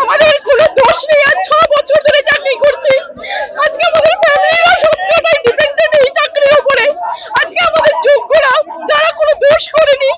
আমাদের কোনো দোষ নেই, আর ছ বছর ধরে চাকরি করছি। আজকে আমাদের ফ্যামিলিরা সম্পূর্ণটাই ডিপেন্ডেন্ট এই চাকরির উপরে। আজকে আমাদের যোগ্যরা, যারা কোনো দোষ করেনি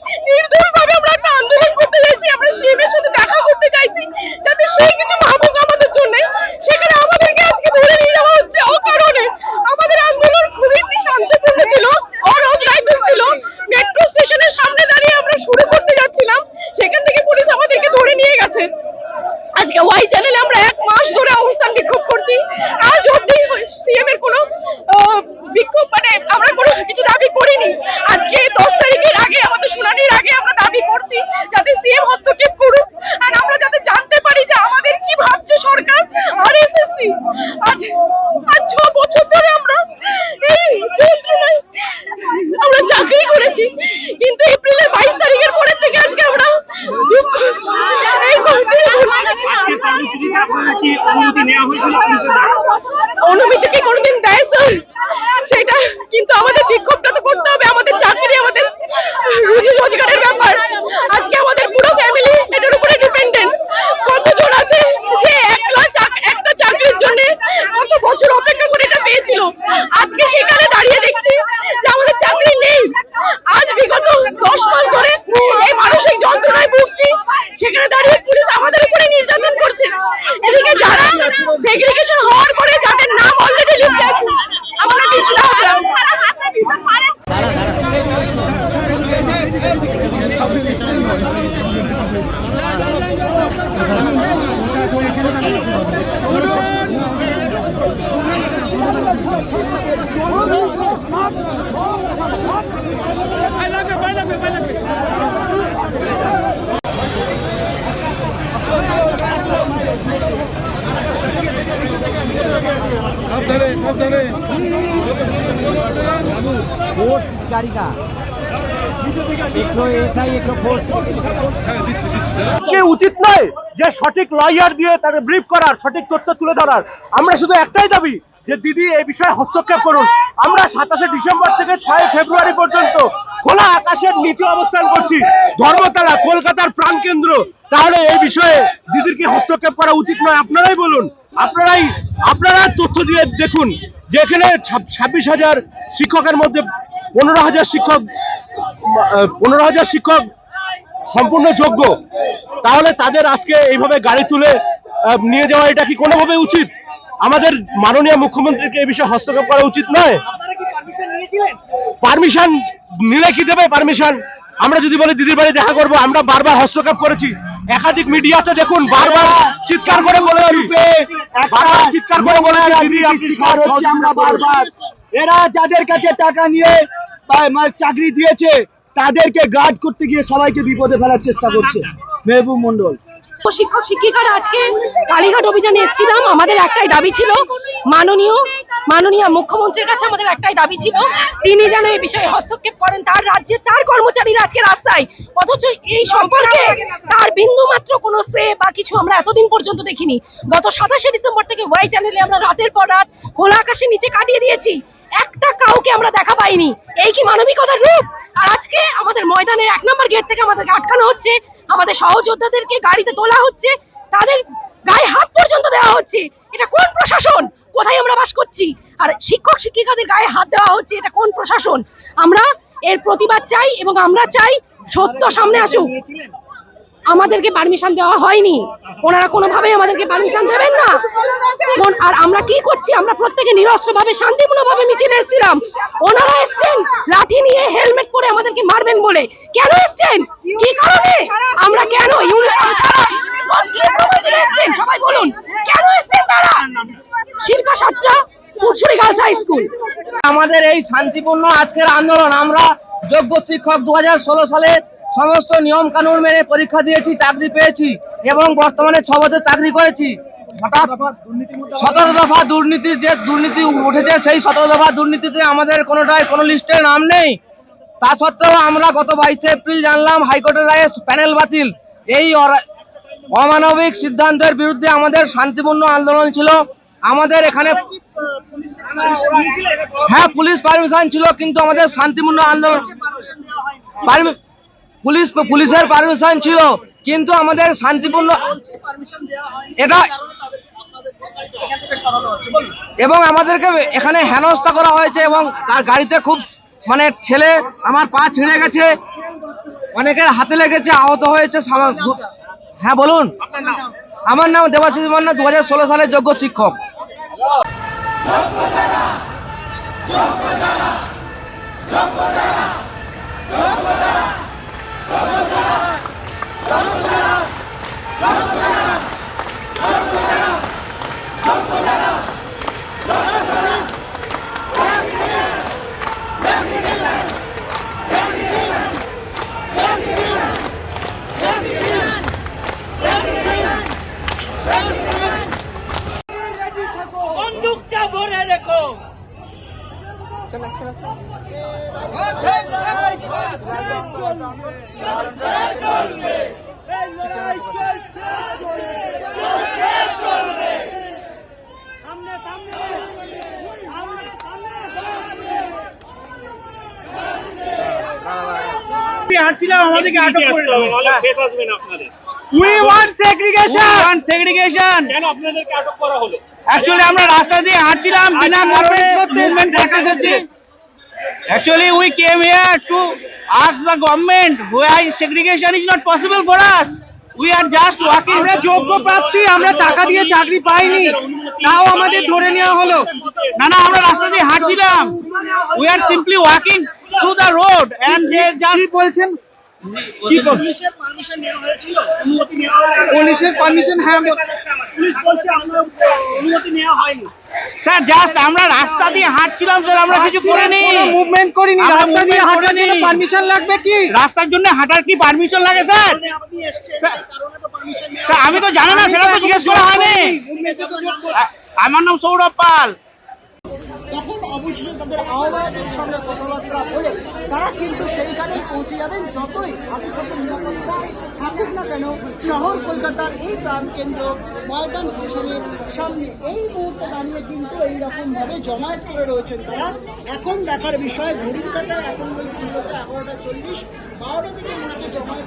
সাবধানে সাবধানে फोर्स इस गाड़ी का एक तो ऐसा ही एक तो फोर्स হ্যাঁ দিচ্ছি দিচ্ছি দাঁড়া। কি উচিত নয় যে সঠিক লয়ার দিয়ে তাদের ব্রিফ করার সঠিক তথ্য তুলে ধরার আমরা শুধু একটাই দাবি যে দিদি এই বিষয়ে হস্তক্ষেপ করুন আমরা সাতাশে ডিসেম্বর থেকে ছয় ফেব্রুয়ারি পর্যন্ত খোলা আকাশের নিচে অবস্থান করছি ধর্মতলা কলকাতার প্রাণকেন্দ্র তাহলে এই বিষয়ে দিদির কি হস্তক্ষেপ করা উচিত নয় আপনারাই বলুন আপনারাই আপনারা তথ্য দিয়ে দেখুন যে এখানে ছাব্বিশ হাজার শিক্ষকের মধ্যে পনেরো হাজার শিক্ষক পনেরো হাজার শিক্ষক সম্পূর্ণ যোগ্য। তাহলে তাদের আজকে এইভাবে গাড়ি তুলে নিয়ে যাওয়া এটা কি কোনোভাবে উচিত? আমাদের মাননীয় মুখ্যমন্ত্রীকে এই বিষয়ে হস্তক্ষেপ করা উচিত নয়। পারমিশন নিলে কি দেবে পারমিশন? আমরা যদি বলি দিদির বাড়ি দেখা করব আমরা বারবার হস্তক্ষেপ করেছি। একাধিক মিডিয়াতে দেখুন বারবার চিৎকার করে চিৎকার করে বলে দিদি আপনি শিকার হচ্ছে আমরা বারবার। এরা যাদের কাছে টাকা নিয়ে চাকরি দিয়েছে তাদেরকে গার্ড করতে গিয়ে সবাইকে বিপদে ফেলার চেষ্টা করছে। মেহবুব মন্ডল তো শিক্ষক শিক্ষিকারা আজকে কালীঘাট অভিযানে এসেছিলাম। আমাদের একটাই দাবি ছিল মাননীয় মাননীয় মুখ্যমন্ত্রীর কাছে আমাদের একটাই দাবি ছিল, তিনি যেন এই বিষয়ে হস্তক্ষেপ করেন তার রাজ্যে, তার কর্মচারীরা আজকে রাস্তায়। অথচ এই সম্পর্কে তার বিন্দু মাত্র কোনো সে বা কিছু আমরা এতদিন পর্যন্ত দেখিনি। গত সাতাশে ডিসেম্বর থেকে ওয়াই চ্যানেলে আমরা রাতের পর রাত খোলা আকাশের নিচে কাটিয়ে দিয়েছি। একটা কাউকে আমরা দেখা পাইনি। এই কি মানবিকতার রূপ? আজকে আমাদের ময়দানের এক নম্বর গেট থেকে আমাদেরকে আটকানো হচ্ছে। আমাদের সহযোদ্ধাদেরকে গাড়িতে তোলা হচ্ছে। তাদের গায়ে হাত পর্যন্ত দেওয়া হচ্ছে। এটা কোন প্রশাসন? কোথায় আমরা বাস করছি আর শিক্ষক শিক্ষিকাদের গায়ে হাত দেওয়া হচ্ছে এটা কোন প্রশাসন আমরা এর প্রতিবাদ চাই এবং আমরা চাই সত্য সামনে আসুক আমাদেরকে পারমিশন দেওয়া হয়নি ওনারা কোনোভাবেই আমাদেরকে পারমিশন দেবেন না আর আমরা কি করছি আমরা প্রত্যেকে নিরস্ত্র ভাবে শান্তিপূর্ণ ভাবে মিছিলে এসেছিলাম ওনারা এসছেন লাঠি নিয়ে হেলমেট পরে আমাদেরকে মারবেন বলে কেন এসছেন কি কারণে আমরা কেন ইউনিফর্ম ছাড়া সবাই বলুন কেন শিল্পা সাতটা পুরসুরি গার্লস হাই স্কুল। আমাদের এই শান্তিপূর্ণ আজকের আন্দোলন আমরা যোগ্য শিক্ষক দু হাজার ষোলো সালে সমস্ত নিয়ম কানুন মেনে পরীক্ষা দিয়েছি চাকরি পেয়েছি এবং বর্তমানে ছ বছর চাকরি করেছি। হঠাৎ সতেরো দফা দুর্নীতি যে দুর্নীতি উঠেছে সেই সতেরো দফা দুর্নীতিতে আমাদের কোনোটাই কোনো লিস্টে নাম নেই। তা সত্ত্বেও আমরা গত বাইশে এপ্রিল জানলাম হাইকোর্টের রায়ে প্যানেল বাতিল। এই অমানবিক সিদ্ধান্তের বিরুদ্ধে আমাদের শান্তিপূর্ণ আন্দোলন ছিল। আমাদের এখানে হ্যাঁ পুলিশ পারমিশন ছিল, কিন্তু আমাদের শান্তিপূর্ণ আন্দোলন পুলিশ পুলিশের পারমিশন ছিল, কিন্তু আমাদের শান্তিপূর্ণ এটা এবং আমাদেরকে এখানে হেনস্থা করা হয়েছে এবং তার গাড়িতে খুব মানে ঠেলে আমার পা ছিঁড়ে গেছে। অনেকের হাতে লেগেছে, আহত হয়েছে হ্যাঁ বলুন। আমার নাম দেবাশিস মান্না দু হাজার ষোলো সালের যোগ্য শিক্ষক। ভরে রেখো। হাঁটছিলাম আমাদেরকে আটক করে কেস আসবে we want segregation want segregation কেন আপনাদেরকে আটক করা হলো? অ্যাকচুয়ালি আমরা রাস্তা দিয়ে হাঁটছিলাম বিনা কারণে movement came here to ask the government why segregation is not possible for us. We are just walking. আমরা যোগ্য প্রার্থী আমরা টাকা দিয়ে চাকরি পাইনি। তাও আমাদের ধরে নেওয়া হলো। না না আমরা রাস্তা দিয়ে হাঁটছিলাম। We are simply walking through the road and যে জাস্ট বলছেন? কি পুলিশের পারমিশন নেওয়া হয়েছিল অনুমতি নেওয়া পুলিশের পারমিশন হ্যাঁ পুলিশ বলছে আমরা অনুমতি নেওয়া হয়নি স্যার জাস্ট আমরা রাস্তা দিয়ে হাঁটছিলাম স্যার আমরা কিছু করিনি। মুভমেন্ট করিনি রাস্তা দিয়ে হাঁটার জন্য পারমিশন লাগবে কি? রাস্তার জন্য হাঁটার কি পারমিশন লাগে স্যার স্যার- আমি তো জানি না সেটা তো জিজ্ঞেস করা হয়নি। আমার নাম সৌরভ পাল। অবশ্যই তাদের আহ্বায়কের সঙ্গে কথাবার্তা বলে তারা কিন্তু সেইখানে পৌঁছে যাবেন। যতই হাতিশত নিরাপত্তা থাকুক না কেন, শহর কলকাতার এই প্রাণকেন্দ্র ময়দান স্টেশনের সামনে এই মুহূর্তে দাঁড়িয়ে কিন্তু এইরকম ভাবে জমায়েত করে রয়েছেন তারা। এখন দেখার বিষয় ঘড়ির কাটায় এখন মূলত এগারোটা চল্লিশ, বারোটা থেকে জমায়েত